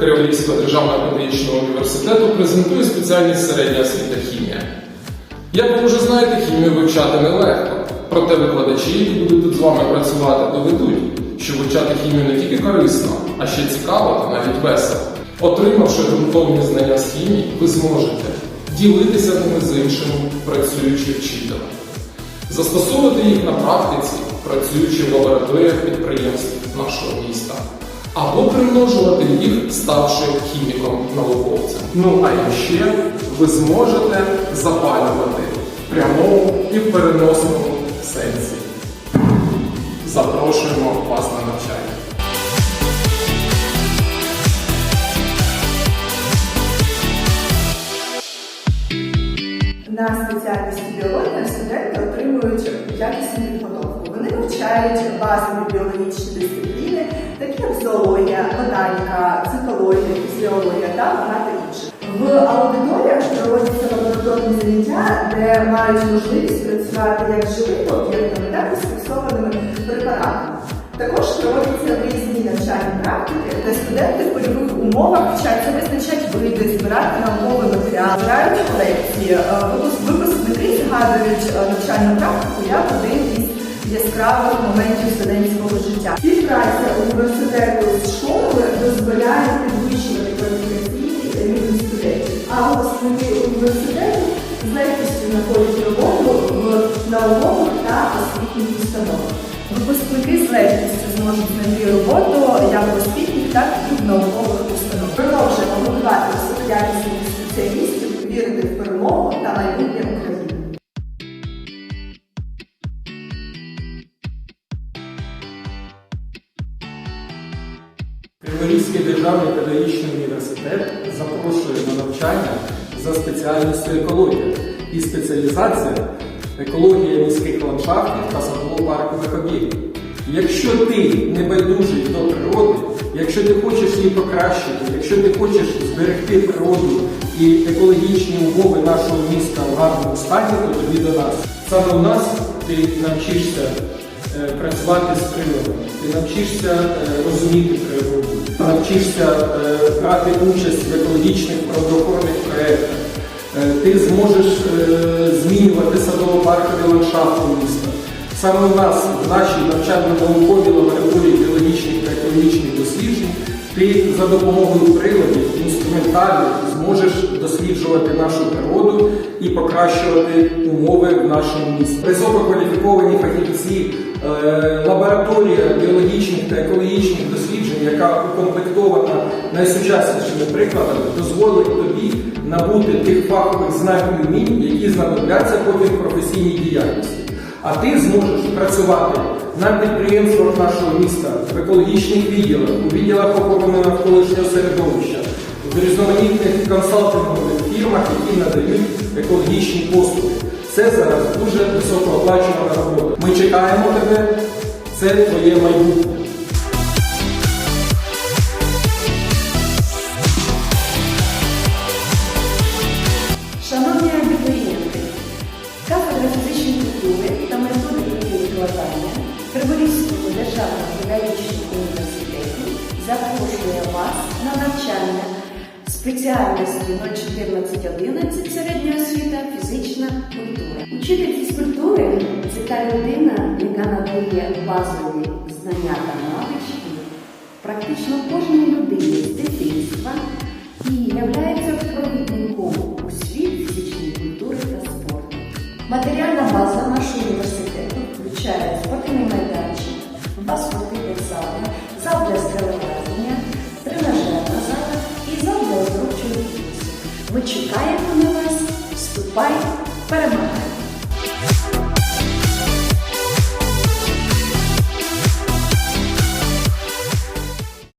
Криворізького державного педагогічного університету презентую спеціальність середня освіта хімія. Як ви вже знаєте, хімію вивчати нелегко. Проте викладачі, які будуть тут з вами працювати, доведуть, що вивчати хімію не тільки корисно, а ще цікаво та навіть весело. Отримавши ґрунтовні знання з хімії, ви зможете ділитися ними з іншими, працюючи вчителем, застосовувати їх на практиці, працюючи в лабораторіях підприємств нашого міста, або примножувати їх, ставши хіміком-науковцем. Ну а ще ви зможете запалювати в прямому і в переносному сенсі. Запрошуємо вас на навчання. На спеціальності біологія студенти отримують якісну підготовку. Вивчають базові біологічні дисципліни, такі як зоологія, ботаніка, цитологія, фізіологія та багато інших. В аудиторіях проводяться лабораторні заняття, де мають можливість працювати як живими об'єктами, так і з фіксованими препаратами. Також проводяться виїзні навчальні практики, де студенти в польових умовах вчаться визначати види, збирати науковий матеріал, грають лекції. Е, випуск- Випускники згадують е, навчальну практику як один яскравих моментів студентського життя. Співпраця університету з школами дозволяє підвищувати кваліфікаційний рівень студентів. А випускники університету з легкістю знаходять роботу в наукових та освітніх установах. Випускники з легкістю зможуть знайти роботу як в освітніх, так і в наукових установах. Продовжуємо готувати високоякісних спеціалістів, вірити в перемогу та майбутнє України. Криворізький державний педагогічний університет запрошує на навчання за спеціальністю екологія і спеціалізація екологія міських ландшафтів та садово-паркових об'єктів. Якщо ти не байдужий до природи, якщо ти хочеш її покращити, якщо ти хочеш зберегти природу і екологічні умови нашого міста в гарному стані, то тобі до нас. Саме у нас ти навчишся працювати з природою, ти навчишся е, розуміти природу, навчишся е, брати участь в екологічних природоохоронних проєктах, Е, ти зможеш е, змінювати садово-паркові ландшафти міста. Саме у нас, в нашій навчально-науковій лабораторії біологічних та екологічних ти за допомогою приладів, інструментарів зможеш досліджувати нашу природу і покращувати умови в нашому місті. Висококваліфіковані фахівці, е, лабораторія біологічних та екологічних досліджень, яка укомплектована найсучаснішими прикладами, дозволить тобі набути тих фахових знань і умінь, які знадобляться потім в професійній діяльності. А ти зможеш працювати на підприємствах нашого міста, в екологічних відділах, у відділах охорони навколишнього середовища, в різноманітних консалтингових фірмах, які надають екологічні послуги. Це зараз дуже високооплачувана робота. Ми чекаємо тебе, це твоє майбутнє. Шановні абітурієнти, кафедра фізичної культури та методики викладання Криворізького державного педагогічного університету запрошує вас на навчання спеціальності 01411 середня освіта фізична культура. Учитель фізкультури це та людина, яка надає базові знання та навички практично кожній людині з дитинства і являється провідником Ми чекаємо на вас, вступай, перемагай!